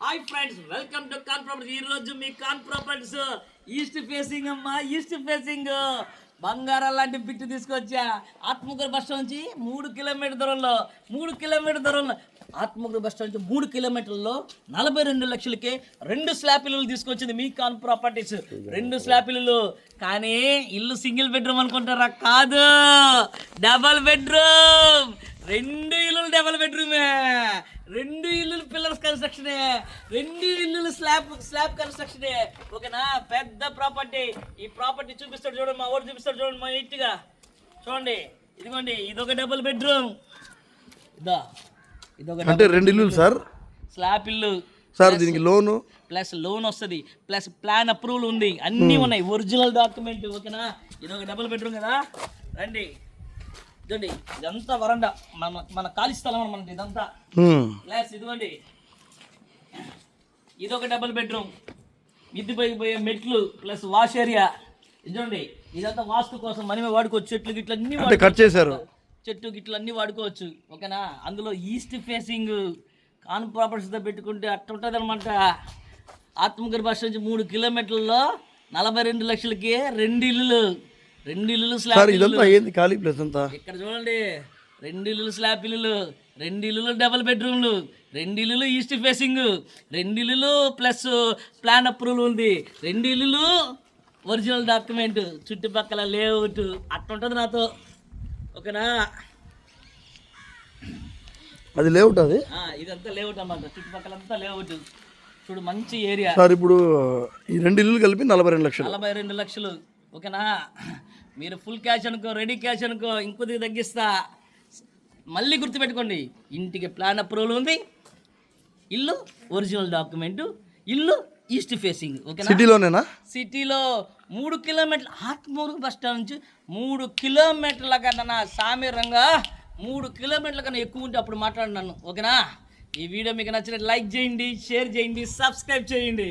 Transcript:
Hi friends welcome to Kan property ఈ రోజు మీ కాన్ ప్రాపర్టీస్ ఈస్ట్ ఫేసింగ్ అమ్మా ఈస్ట్ ఫేసింగ్ బంగారం లాంటి బిట్ తీసుకొచ్చా. ఆత్మకూరు బస్ స్టాండ్ నుంచి మూడు కిలోమీటర్ దూరంలో మూడు కిలోమీటర్ దూరంలో ఆత్మకూరు బస్ స్టాండ్ నుంచి మూడు కిలోమీటర్లలో నలభై రెండు లక్షలకి రెండు స్లాబ్ ఇల్లులు తీసుకొచ్చింది మీ కాన్ ప్రాపర్టీస్ రెండు స్లాబ్ ఇల్లు కానీ ఇల్లు సింగిల్ బెడ్రూమ్ అనుకుంటారా? కాదు. డబల్ బెడ్రూమ్ రెండు ఇల్లులు డబల్ బెడ్రూమే రెండు ఇల్లులు పిల్లర్స్ కన్స్ట్రక్షనే రెండు ఇల్లులు స్లాబ్ స్లాబ్ కన్స్ట్రక్షనే ఓకేనా? పెద్ద ప్రాపర్టీ ఈ ప్రాపర్టీ చూపిస్తాడు చూడండి మా ఊరు చూపిస్తాడు చూడండి మా నీట్గా చూడండి ఇదిగోండి ఇదొక డబుల్ బెడ్రూమ్ ఇదా ఇదొక అంటే రెండు ఇల్లులు సార్? స్లాబ్ ఇల్లు. సార్ దీనికి లోను? ప్లస్ లోన్ వస్తుంది. ప్లస్ ప్లాన్ అప్రూవల్ ఉంది. అన్నీ ఉన్నాయి. ఒరిజినల్ డాక్యుమెంట్ ఓకేనా? ఇది ఒక డబుల్ బెడ్రూమ్ కదా? రండి. ఇదండి ఇదంతా వరండా. మన మన ఖాళీ స్థలం అనమాట ఇదంతా. ప్లస్ ఇదిగోండి. ఇది ఒక డబుల్ బెడ్రూమ్ మిద్ది పైకి పోయే మెట్లు ప్లస్ వాష్ ఏరియా. ఇదండి ఇదంతా వాస్తు కోసం మనమే వాడుకోవచ్చు. చెట్లు గిట్లు అన్ని కట్ చేశారు. చెట్టు గిట్లు అన్ని వాడుకోవచ్చు. ఓకేనా? అందులో ఈస్ట్ ఫేసింగ్ కాన్ ప్రాపర్టీస్తో పెట్టుకుంటే అట్ట ఉంటుంది అనమాట ఆత్మకూరు బస్ నుంచి మూడు కిలోమీటర్లలో నలభై రెండు లక్షలకి రెండు ఇల్లులు. రెండు ఇల్లులు సార్ స్లాబ్ ఇదంతా ఏంది ఖాళీ ప్లేస్ అంతా? ఇక్కడ చూడండి రెండు ఇల్లులు స్లాబ్ ఇల్లులు రెండు ఇల్లులు డబుల్ బెడ్రూమ్లు రెండు ఇల్లులు ఈస్ట్ ఫేసింగ్ రెండు ఇల్లులు ప్లస్ ప్లాన్ అప్రూవల్ ఉంది. రెండు ఇల్లులు ఒరిజినల్ డాక్యుమెంట్ చుట్టుపక్కల లేఅవుట్ అట్టుంటుంది నాతో. ఓకేనా? అది లేవుట్ అది? ఆ, ఇదంతా లేఅవుట్ అన్నమాట. చుట్టుపక్కల అంతా లేఅవుట్ చూడు మంచి ఏరియా సార్ ఇప్పుడు ఈ రెండు ఇల్లులు కలిపి నలభై రెండు లక్షలు. నలభై రెండు లక్షలు. ఓకేనా? మీరు ఫుల్ క్యాష్ అనుకో రెడీ క్యాష్ అనుకో ఇంకొద్దిగా తగ్గిస్తా. మళ్ళీ గుర్తుపెట్టుకోండి ఇంటికి ప్లాన్ అప్రూవల్ ఉంది. ఇల్లు ఒరిజినల్ డాక్యుమెంట్ ఇల్లు ఈస్ట్ ఫేసింగ్ ఓకేనా సిటీలోనేనా? సిటీలో మూడు కిలోమీటర్ల ఆత్మూరు బస్ స్టాండ్ నుంచి మూడు కిలోమీటర్ల కన్నా సామీరంగా మూడు కిలోమీటర్ల కన్నా ఎక్కువ ఉంటే అప్పుడు మాట్లాడినాను ఓకేనా ఈ వీడియో మీకు నచ్చినట్టు లైక్ చేయండి షేర్ చేయండి సబ్స్క్రైబ్ చేయండి.